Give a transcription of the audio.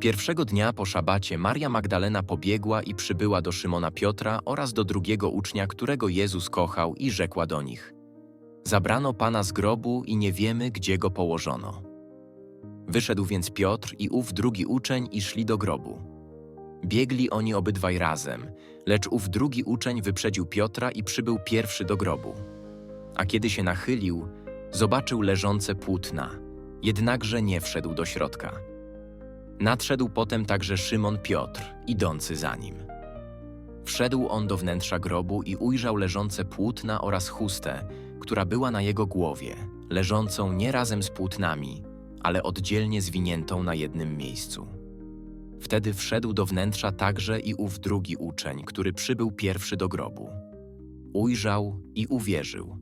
Pierwszego dnia po szabacie Maria Magdalena pobiegła i przybyła do Szymona Piotra oraz do drugiego ucznia, którego Jezus kochał i rzekła do nich Zabrano Pana z grobu i nie wiemy, gdzie go położono. Wyszedł więc Piotr i ów drugi uczeń i szli do grobu. Biegli oni obydwaj razem, lecz ów drugi uczeń wyprzedził Piotra i przybył pierwszy do grobu. A kiedy się nachylił, zobaczył leżące płótna, jednakże nie wszedł do środka. Nadszedł potem także Szymon Piotr, idący za nim. Wszedł on do wnętrza grobu i ujrzał leżące płótna oraz chustę, która była na jego głowie, leżącą nie razem z płótnami, ale oddzielnie zwiniętą na jednym miejscu. Wtedy wszedł do wnętrza także i ów drugi uczeń, który przybył pierwszy do grobu. Ujrzał i uwierzył,